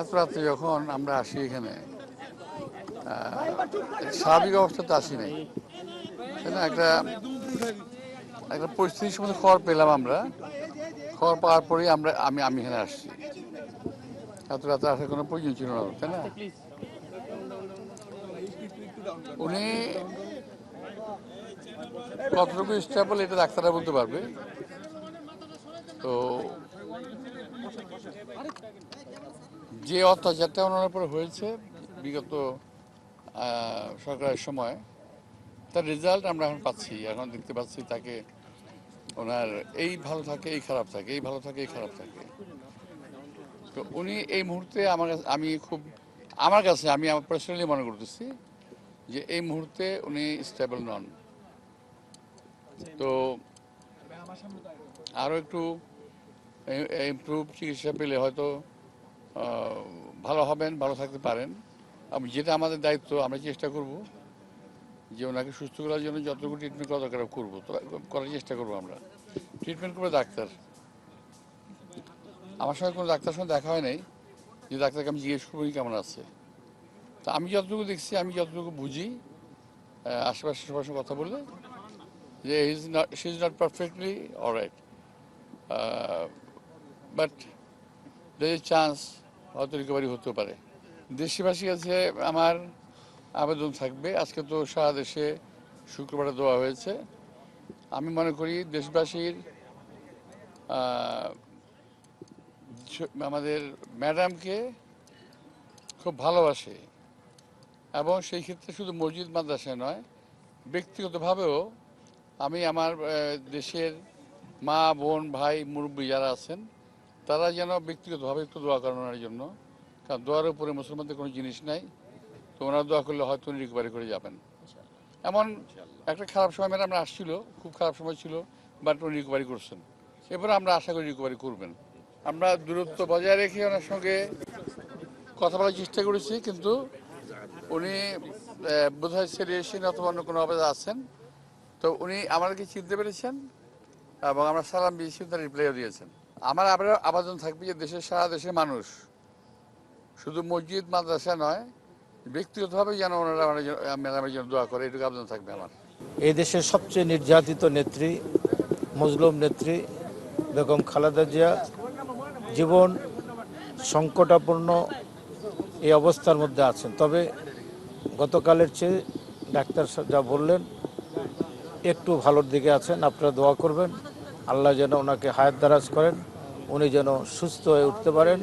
এত রাত্রে যখন আমরা আসি এখানে স্বাভাবিক অবস্থাতে আসি নাই। একটা একটা পরিস্থিতির সম্বন্ধে খবর পেলাম আমরা। খবর পাওয়ার পরেই আমরা, আমি আমি এখানে আসছি। এত রাতে আসার কোনো প্রয়োজন ছিল না, তাই না? উনি কতটুকু স্টেবল এটা ডাক্তাররা বলতে পারবে। তো যে অত্যাচারটা ওনার উপর হয়েছে বিগত সরকারের সময়, তার রেজাল্ট আমরা এখন পাচ্ছি। এখন দেখতে পাচ্ছি তাকে ওনার এই ভালো থাকে, এই খারাপ থাকে, এই ভালো থাকে, এই খারাপ থাকে। তো উনি এই মুহূর্তে আমার কাছে, আমি খুব, আমার কাছে, আমি আমার পার্সোনালি মনে করতেছি যে এই মুহূর্তে উনি স্টেবল নন। তো আরও একটু ইমপ্রুভ চিকিৎসা পেলে হয়তো ভালো হবেন, ভালো থাকতে পারেন। আমি যেটা আমাদের দায়িত্ব, আমরা চেষ্টা করব যে ওনাকে সুস্থ করার জন্য যতটুকু ট্রিটমেন্ট করা দরকার, করব। করার চেষ্টা করব আমরা। ট্রিটমেন্ট করবে ডাক্তার। আমার সঙ্গে কোনো ডাক্তার সঙ্গে দেখা হয় নাই, যে ডাক্তারকে আমি জিজ্ঞেস করব কেমন আছে? তা আমি যতটুকু দেখছি, আমি যতটুকু বুঝি আশেপাশে সবার সঙ্গে কথা বলে যে is not she is not perfectly alright but there chance হয়তো রিকভারি হতে পারে। দেশবাসী কাছে আমার আবেদন থাকবে। আজকে তো সারা দেশে শুক্রবারে দেওয়া হয়েছে। আমি মনে করি দেশবাসীর আমাদের ম্যাডামকে খুব ভালোবাসে এবং সেই ক্ষেত্রে শুধু মসজিদ মাদ্রাসায় নয়, ব্যক্তিগতভাবেও আমি আমার দেশের মা, বোন, ভাই, মুরব্বী যারা আছেন তারা যেন ব্যক্তিগতভাবে একটু দোয়া করেন ওনার জন্য কারণ দোয়ার উপরে মুসলমানদের কোনো জিনিস নাই তো ওনারা দোয়া করলে হয়তো উনি রিকভারি করে যাবেন। এমন একটা খারাপ সময় ম্যাডাম আসছিল খুব খারাপ সময় ছিল বাট উনি রিকভারি করছেন। এবারে আমরা আশা করি রিকভারি করবেন। আমরা দূরত্ব বজায় রেখে ওনার সঙ্গে কথা বলার চেষ্টা করেছি কিন্তু উনি বোধহয় সিরিয়াসিন অথবা অন্য কোনো অবস্থা আছেন। তো উনি আমাদেরকে চিনতে পেরেছেন এবং আমরা সালাম দিয়েছি তার রিপ্লাইও দিয়েছেন। আমার আবার আবেদন থাকবে যে দেশের সারা দেশের মানুষ। শুধু মসজিদ, মাদ্রাসা নয়, ব্যক্তিগতভাবে যেন ওনারা ম্যাডামের জন্য দোয়া করে, এটুকু আবেদন থাকবে আমার। এই দেশের সবচেয়ে নির্যাতিত নেত্রী মজলুম নেত্রী বেগম খালেদা জিয়া, জীবন সংকটাপূর্ণ এই অবস্থার মধ্যে আছেন। তবে গতকালের চেয়ে ডাক্তার যা বললেন, একটু ভালোর দিকে আছেন। আপনারা দোয়া করবেন, আল্লাহ যেন ওনাকে হায়াত দারাজ করেন। উনি যেন সুস্থ হয়ে উঠতে পারেন।